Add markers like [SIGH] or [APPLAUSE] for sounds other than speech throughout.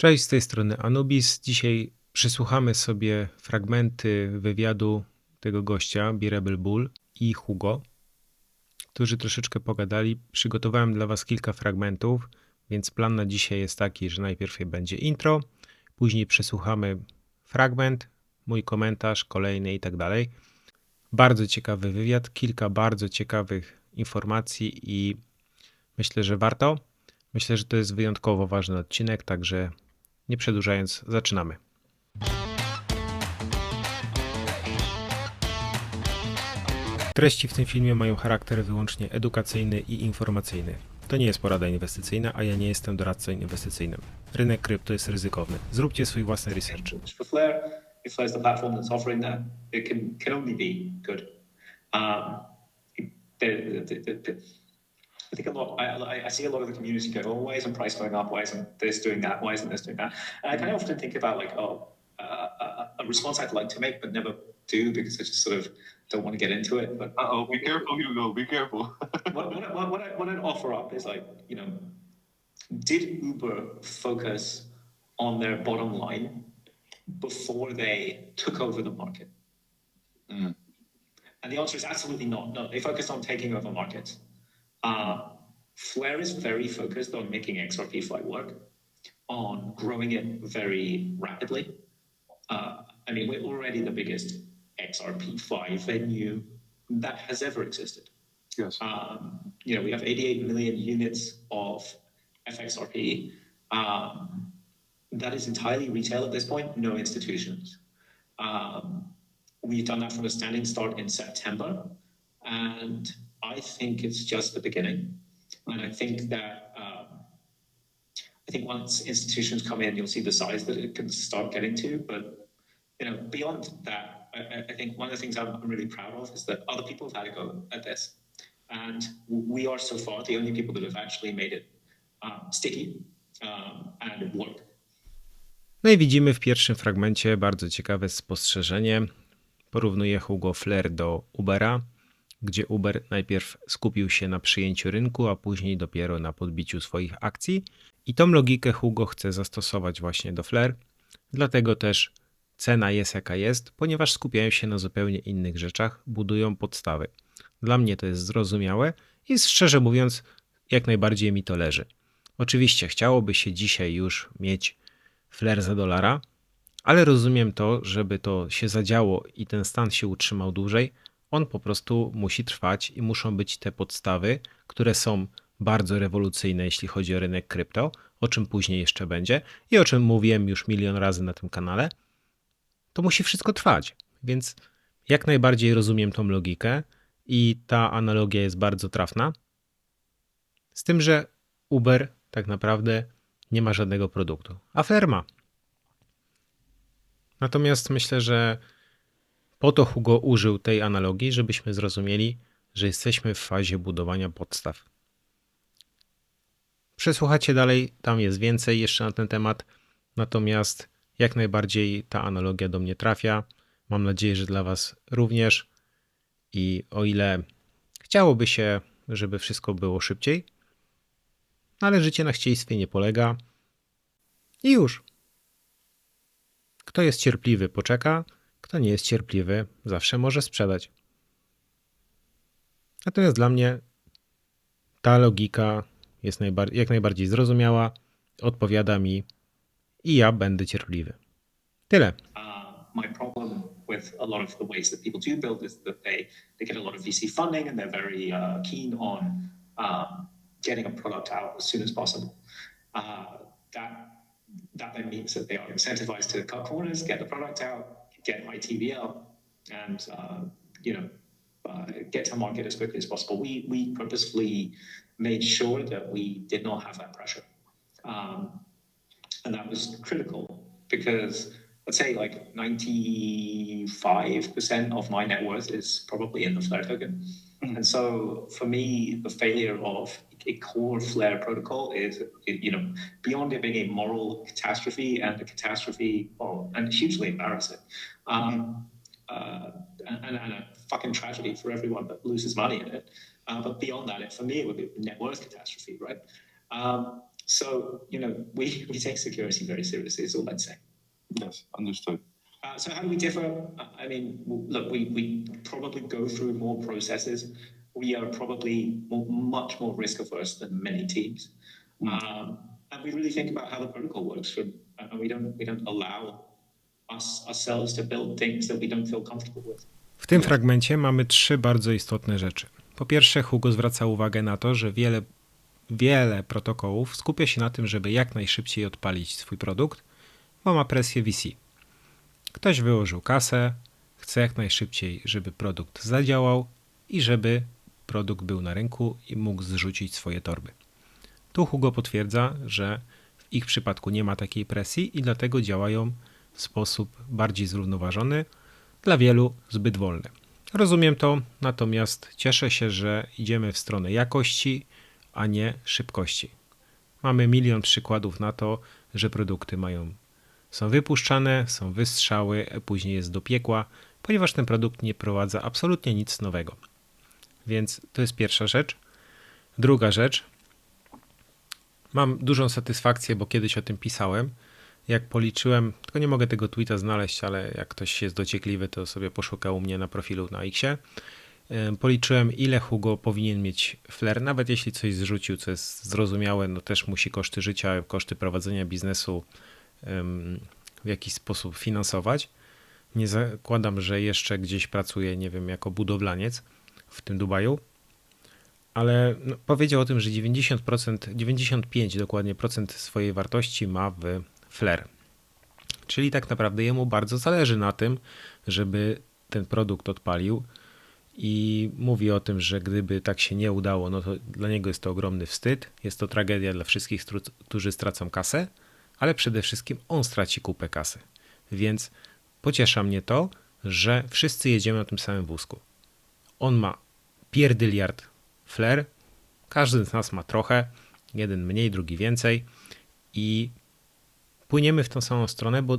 Cześć, z tej strony Anubis. Dzisiaj przysłuchamy sobie fragmenty wywiadu tego gościa, Bearable Bull i Hugo, którzy troszeczkę pogadali. Przygotowałem dla Was kilka fragmentów, więc plan na dzisiaj jest taki, że najpierw będzie intro, później przesłuchamy fragment, mój komentarz, kolejny i tak dalej. Bardzo ciekawy wywiad, kilka bardzo ciekawych informacji i myślę, że warto. Myślę, że to jest wyjątkowo ważny odcinek, także nie przedłużając, zaczynamy. Treści w tym filmie mają charakter wyłącznie edukacyjny i informacyjny. To nie jest porada inwestycyjna, a ja nie jestem doradcą inwestycyjnym. Rynek krypto jest ryzykowny. Zróbcie swój własny research. I think a lot. I, I see a lot of the community go, "Oh, why isn't price going up? Why isn't this doing that? Why isn't this doing that?" And I kind of often think about like, oh, uh, a, a response I'd like to make but never do because I just sort of don't want to get into it. But Uh oh, be careful, Hugo. Be careful. [LAUGHS] what, what, what, what, I, what I'd offer up is like, you know, did Uber focus on their bottom line before they took over the market? Mm. And the answer is absolutely not. No, they focused on taking over markets. Uh, Flare is very focused on making XRP Fly work, on growing it very rapidly. Uh, I mean, we're already the biggest XRP Fly venue that has ever existed. yes. Um, you know, we have 88 million units of FXRP. Um, that is entirely retail at this point, no institutions. Um, we've done that from a standing start in September, and I think it's just the beginning. And I think that um, I think once institutions come in, you'll see the size that it can start getting to. But you know, beyond that, I, I- think one of the things I'm really proud of is that other people have had a go at this, and we are so far the only people that have actually made it um, sticky um, and work. No i widzimy w pierwszym fragmencie bardzo ciekawe spostrzeżenie. Porównuje Hugo Flair do Ubera, gdzie Uber najpierw skupił się na przyjęciu rynku, a później dopiero na podbiciu swoich akcji. I tą logikę Hugo chce zastosować właśnie do Flair. Dlatego też cena jest jaka jest, ponieważ skupiają się na zupełnie innych rzeczach, budują podstawy. Dla mnie to jest zrozumiałe i szczerze mówiąc, jak najbardziej mi to leży. Oczywiście chciałoby się dzisiaj już mieć flair za dolara, ale rozumiem to, żeby to się zadziało i ten stan się utrzymał dłużej, on po prostu musi trwać i muszą być te podstawy, które są bardzo rewolucyjne, jeśli chodzi o rynek krypto, o czym później jeszcze będzie i o czym mówiłem już milion razy na tym kanale. To musi wszystko trwać, więc jak najbardziej rozumiem tą logikę i ta analogia jest bardzo trafna. Z tym, że Uber tak naprawdę nie ma żadnego produktu, a Flair ma. Natomiast myślę, że po to Hugo użył tej analogii, żebyśmy zrozumieli, że jesteśmy w fazie budowania podstaw. Przesłuchacie dalej, tam jest więcej jeszcze na ten temat, natomiast jak najbardziej ta analogia do mnie trafia. Mam nadzieję, że dla Was również. I o ile chciałoby się, żeby wszystko było szybciej, ale życie na chcieństwie nie polega. I już. Kto jest cierpliwy, poczeka. Kto nie jest cierpliwy, zawsze może sprzedać. Natomiast dla mnie ta logika jest najbar- jak najbardziej zrozumiała, odpowiada mi i ja będę cierpliwy. Tyle. My problem with a lot of the ways that people do build is that they, they get a lot of VC funding and they're very uh, keen on um, getting a product out as soon as possible. Uh, that that then means that they are incentivized to cut corners, get the product out, get high TVL, and uh, you know uh, get to market as quickly as possible. We we purposefully made sure that we did not have that pressure. Um, and that was critical because let's say like 95% of my net worth is probably in the Flare token. And so for me, the failure of a core Flare protocol is, you know, beyond it being a moral catastrophe and a catastrophe, well, and hugely embarrassing, um, uh, and, and a fucking tragedy for everyone that loses money in it. Uh, but beyond that, it, for me, it would be a net worth catastrophe, right? Um, so you know we, we take security very seriously. Is all I'd say. Yes, understood. Uh, so how do we differ? I mean, look, we, we probably go through more processes. We are probably more, much more risk averse than many teams, um, and we really think about how the protocol works. For, and we don't we don't allow us ourselves to build things that we don't feel comfortable with. W tym fragmencie mamy trzy bardzo istotne rzeczy. Po pierwsze, Hugo zwraca uwagę na to, że wiele, wiele protokołów skupia się na tym, żeby jak najszybciej odpalić swój produkt, bo ma presję VC. Ktoś wyłożył kasę, chce jak najszybciej, żeby produkt zadziałał i żeby produkt był na rynku i mógł zrzucić swoje torby. Tu Hugo potwierdza, że w ich przypadku nie ma takiej presji i dlatego działają w sposób bardziej zrównoważony, dla wielu zbyt wolny. Rozumiem to, natomiast cieszę się, że idziemy w stronę jakości, a nie szybkości. Mamy milion przykładów na to, że produkty mają są wypuszczane, są wystrzały, później jest do piekła, ponieważ ten produkt nie prowadza absolutnie nic nowego. Więc to jest pierwsza rzecz. Druga rzecz. Mam dużą satysfakcję, bo kiedyś o tym pisałem. Jak policzyłem, tylko nie mogę tego tweeta znaleźć, ale jak ktoś jest dociekliwy, to sobie poszukał u mnie na profilu na Xie. Policzyłem, ile Hugo powinien mieć flair, nawet jeśli coś zrzucił, co jest zrozumiałe, no też musi koszty życia, koszty prowadzenia biznesu w jakiś sposób finansować. Nie zakładam, że jeszcze gdzieś pracuje, nie wiem, jako budowlaniec w tym Dubaju, ale no, powiedział o tym, że 90%, 95 dokładnie procent swojej wartości ma w flair. Czyli tak naprawdę jemu bardzo zależy na tym, żeby ten produkt odpalił i mówi o tym, że gdyby tak się nie udało, no to dla niego jest to ogromny wstyd, jest to tragedia dla wszystkich, którzy stracą kasę, ale przede wszystkim on straci kupę kasy. Więc pociesza mnie to, że wszyscy jedziemy na tym samym wózku. On ma pierdyliard flair, każdy z nas ma trochę, jeden mniej, drugi więcej. I płyniemy w tą samą stronę, bo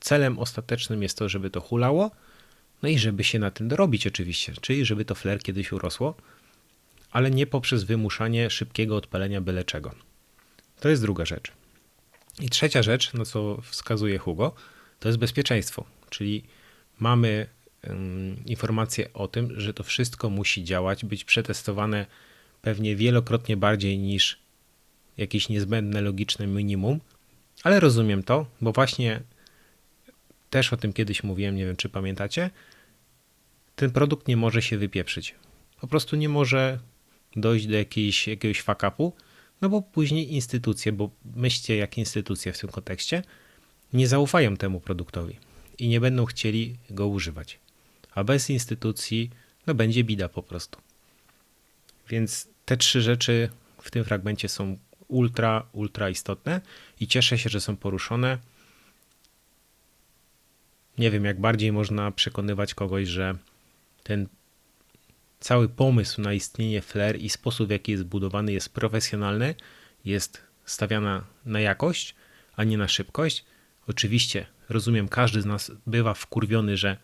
celem ostatecznym jest to, żeby to hulało, no i żeby się na tym dorobić oczywiście, czyli żeby to flair kiedyś urosło, ale nie poprzez wymuszanie szybkiego odpalenia byle czego. To jest druga rzecz. I trzecia rzecz, na co wskazuje Hugo, to jest bezpieczeństwo, czyli mamy informację o tym, że to wszystko musi działać, być przetestowane pewnie wielokrotnie bardziej niż jakieś niezbędne logiczne minimum, ale rozumiem to, bo właśnie też o tym kiedyś mówiłem, nie wiem czy pamiętacie, ten produkt nie może się wypieprzyć. Po prostu nie może dojść do jakiejś, jakiegoś fuck-upu, no bo później instytucje, bo myślcie jak instytucje w tym kontekście, nie zaufają temu produktowi i nie będą chcieli go używać. A bez instytucji, no będzie bida po prostu. Więc te trzy rzeczy w tym fragmencie są ultra, ultra istotne i cieszę się, że są poruszone. Nie wiem, jak bardziej można przekonywać kogoś, że ten cały pomysł na istnienie Flair i sposób, w jaki jest budowany, jest profesjonalny, jest stawiana na jakość, a nie na szybkość. Oczywiście, rozumiem, każdy z nas bywa wkurwiony, że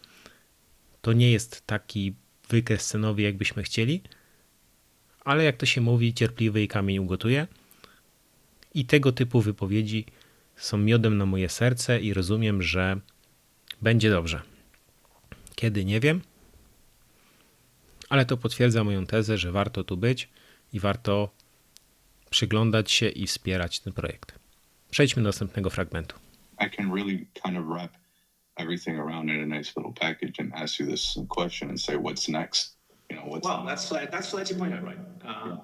to nie jest taki wykres scenowy, jakbyśmy chcieli, ale jak to się mówi, cierpliwy i kamień ugotuje. I tego typu wypowiedzi są miodem na moje serce i rozumiem, że będzie dobrze. Kiedy nie wiem, ale to potwierdza moją tezę, że warto tu być i warto przyglądać się i wspierać ten projekt. Przejdźmy do następnego fragmentu. I can really kind of wrap everything around in a nice little package and ask you this question and say, what's next? You know, what's Well, that's Flair, that's Flair 2.0, right? Um,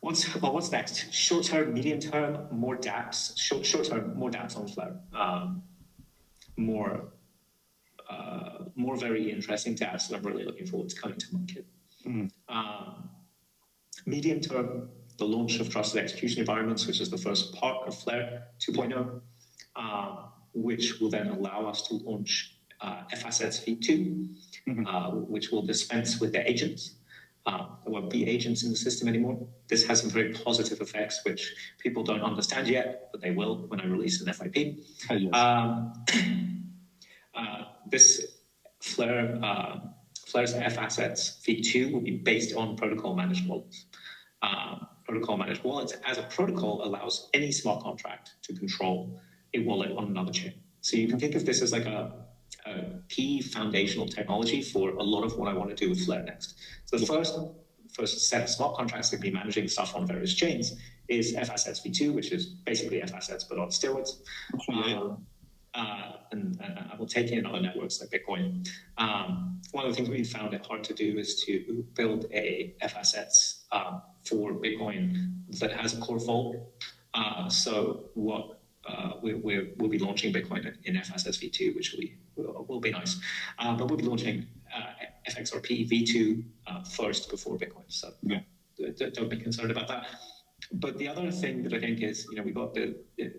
What's well? What's next? Short term, medium term, more DApps. Short short term, more DApps on Flair. Um, more uh, more very interesting DApps that I'm really looking forward to coming to market. Um, medium term, the launch of trusted execution environments, which is the first part of Flare 2.0, um, which will then allow us to launch uh, FSS v2, uh, which will dispense with the agents. Uh, there won't be agents in the system anymore. This has some very positive effects, which people don't understand yet, but they will when I release an FIP. Yes. Um, [CLEARS THROAT] uh, this Flare, uh, Flare's F assets v2 will be based on protocol managed models. Um, protocol managed wallets as a protocol allows any smart contract to control a wallet on another chain. So you can think of this as like a, a key foundational technology for a lot of what I want to do with Flare next. So the first first set of smart contracts that be managing stuff on various chains is FSS v2, which is basically FSS but on steroids. Um, uh, and, and I will take in other networks like Bitcoin. Um, one of the things we found it hard to do is to build a FSS um, for Bitcoin that has a core vault. Uh, so what uh, we, we, we'll be launching Bitcoin in FSS v2, which will be, will, will be nice. Uh, but we'll be launching uh, FXRP v2 uh, first before Bitcoin. So Yeah. d- d- don't be concerned about that. But the other thing that I think is, you know, we've got the, the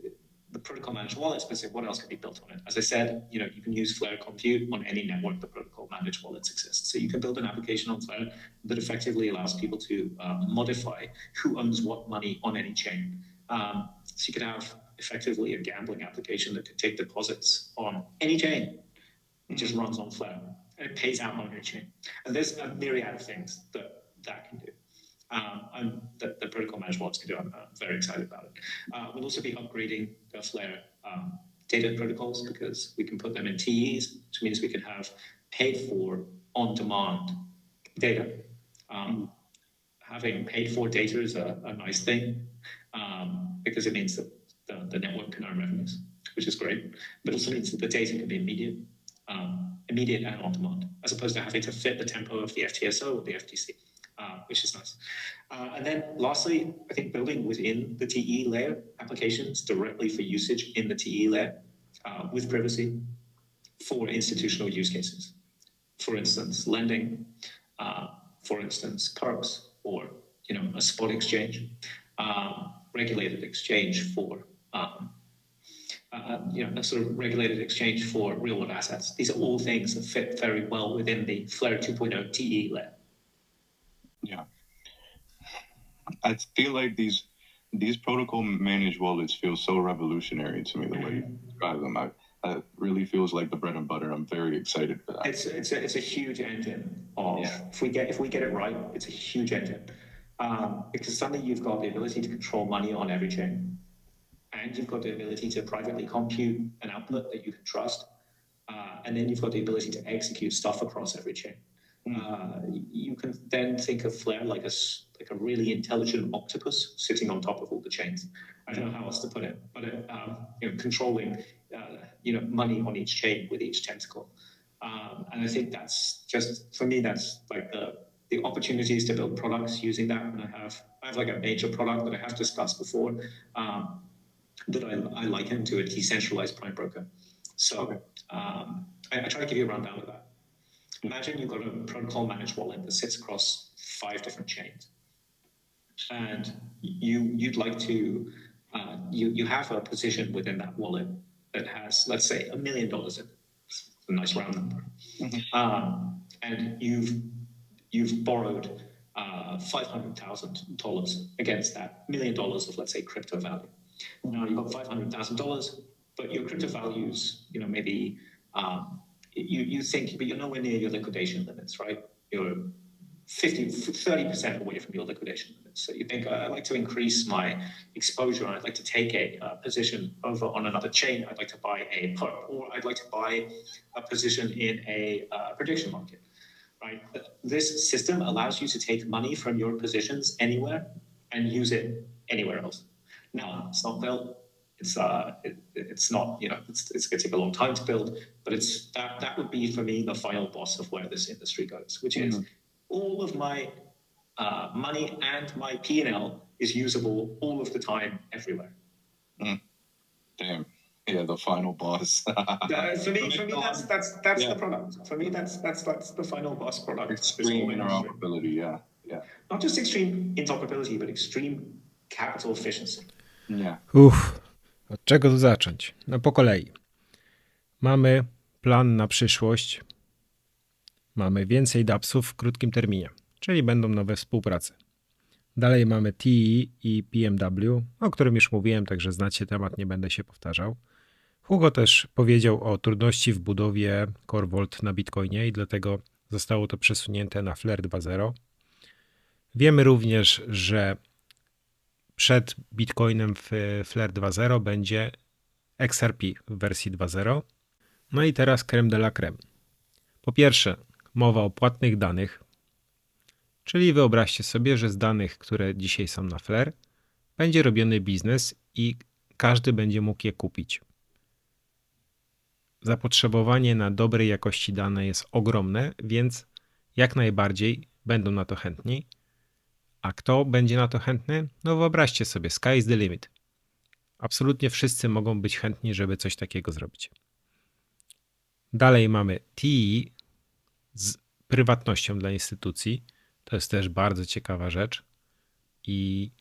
the protocol managed wallets, but what else can be built on it? As I said, you know, you can use Flare Compute on any network the protocol managed wallets exist. So you can build an application on Flare that effectively allows people to uh, modify who owns what money on any chain. Um, so you could have effectively a gambling application that could take deposits on any chain. It just runs on Flare and it pays out on any chain. And there's a myriad of things that that can do. Um, and the, the protocol managed wallets can do. I'm, uh very excited about it. Uh, we'll also be upgrading the Flare um, data protocols because we can put them in TEs, which means we can have paid for on demand data. Um, having paid for data is a, a nice thing um, because it means that the, network can earn revenues, which is great, but also means that the data can be immediate, um, immediate and on demand, as opposed to having to fit the tempo of the FTSO or the FTC uh, which is nice. Uh, and then lastly, I think building within the TE layer applications directly for usage in the TE layer uh, with privacy for institutional use cases. For instance, lending, uh, for instance, perps, or you know a spot exchange, um, regulated exchange for um, uh, you know, a sort of regulated exchange for real world assets. These are all things that fit very well within the Flare 2.0 TE layer. Yeah. I feel like these these protocol managed wallets feel so revolutionary to me the way you describe them. I, it really feels like the bread and butter. I'm very excited for that. It's it's a, it's a huge engine of Yeah. if we get if we get it right, it's a huge engine um, because suddenly you've got the ability to control money on every chain, and you've got the ability to privately compute an output that you can trust, uh, and then you've got the ability to execute stuff across every chain. Uh, you can then think of Flare like a like a really intelligent octopus sitting on top of all the chains. I don't know how else to put it, but it, um, you know, controlling uh, you know money on each chain with each tentacle. Um, and I think that's just for me. That's like the the opportunities to build products using that. And I have I have like a major product that I have discussed before um, that I, I liken to a decentralized prime broker. So um, I, I try to give you a rundown of that. Imagine you've got a protocol managed wallet that sits across five different chains, and you you'd like to uh, you you have a position within that wallet that has let's say a million dollars in it. It's a nice round number, um, and you've you've borrowed uh, five hundred thousand dollars against that million dollars of let's say crypto value. Now you've got five hundred thousand dollars, but your crypto values, you know, maybe um, you you think, but you're nowhere near your liquidation limits, right? You're 50, 30 percent away from your liquidation limits. So you think uh, I'd like to increase my exposure. I'd like to take a uh, position over on another chain. I'd like to buy a put, or I'd like to buy a position in a uh, prediction market. Right. This system allows you to take money from your positions anywhere and use it anywhere else. Now it's not built. It's uh, it, it's not you know it's, it's going to take a long time to build, but it's that that would be for me the final boss of where this industry goes, which is all of my uh, money and my P and L is usable all of the time everywhere. Damn. Yeah, the final boss. [LAUGHS] Uh, for me, for me, that's that's that's Yeah. the product. For me, that's that's that's the final boss product. Extreme interoperability. Yeah. Yeah. Not just extreme interoperability, but extreme capital efficiency. Yeah. Uff, od czego tu zacząć? No po kolei. Mamy plan na przyszłość. Mamy więcej DApsów w krótkim terminie, czyli będą nowe współprace. Dalej mamy TE i PMW, o którym już mówiłem, także znacie temat, nie będę się powtarzał. Hugo też powiedział o trudności w budowie Core Vault na Bitcoinie i dlatego zostało to przesunięte na Flare 2.0. Wiemy również, że przed Bitcoinem w Flare 2.0 będzie XRP w wersji 2.0. No i teraz creme de la creme. Po pierwsze, mowa o płatnych danych, czyli wyobraźcie sobie, że z danych, które dzisiaj są na Flare, będzie robiony biznes i każdy będzie mógł je kupić. Zapotrzebowanie na dobrej jakości dane jest ogromne, więc jak najbardziej będą na to chętni. A kto będzie na to chętny? No wyobraźcie sobie, sky is the limit. Absolutnie wszyscy mogą być chętni, żeby coś takiego zrobić. Dalej mamy TI z prywatnością dla instytucji. To jest też bardzo ciekawa rzecz. I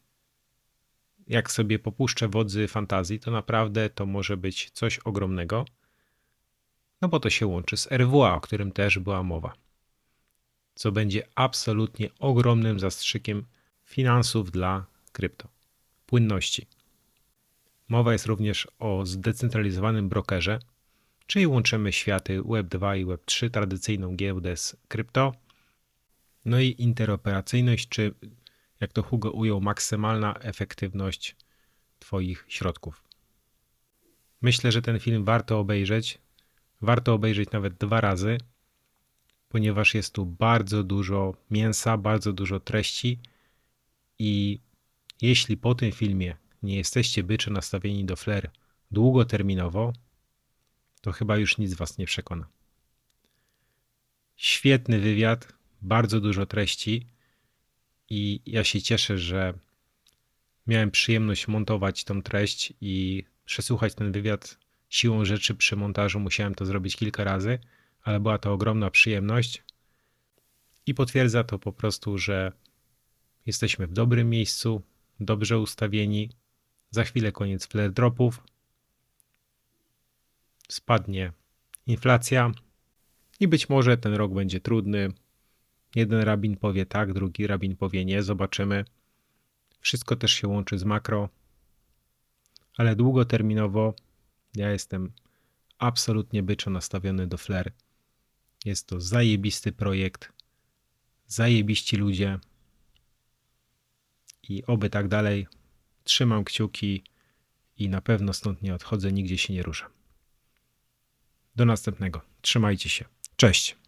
jak sobie popuszczę wodzy fantazji, to naprawdę to może być coś ogromnego. No bo to się łączy z RWA, o którym też była mowa. Co będzie absolutnie ogromnym zastrzykiem finansów dla krypto. Płynności. Mowa jest również o zdecentralizowanym brokerze, czyli łączymy światy Web2 i Web3, tradycyjną giełdę z krypto. No i interoperacyjność, czy jak to Hugo ujął, maksymalna efektywność Twoich środków. Myślę, że ten film warto obejrzeć. Warto obejrzeć nawet dwa razy, ponieważ jest tu bardzo dużo mięsa, bardzo dużo treści. I jeśli po tym filmie nie jesteście bycze nastawieni do flair długoterminowo, to chyba już nic was nie przekona. Świetny wywiad, bardzo dużo treści i ja się cieszę, że miałem przyjemność montować tą treść i przesłuchać ten wywiad. Siłą rzeczy przy montażu musiałem to zrobić kilka razy, ale była to ogromna przyjemność i potwierdza to po prostu, że jesteśmy w dobrym miejscu, dobrze ustawieni. Za chwilę koniec flare dropów. Spadnie inflacja i być może ten rok będzie trudny. Jeden rabin powie tak, drugi rabin powie nie, zobaczymy. Wszystko też się łączy z makro, ale długoterminowo ja jestem absolutnie byczo nastawiony do Flare. Jest to zajebisty projekt, zajebiści ludzie i oby tak dalej. Trzymam kciuki i na pewno stąd nie odchodzę, nigdzie się nie ruszę. Do następnego. Trzymajcie się. Cześć.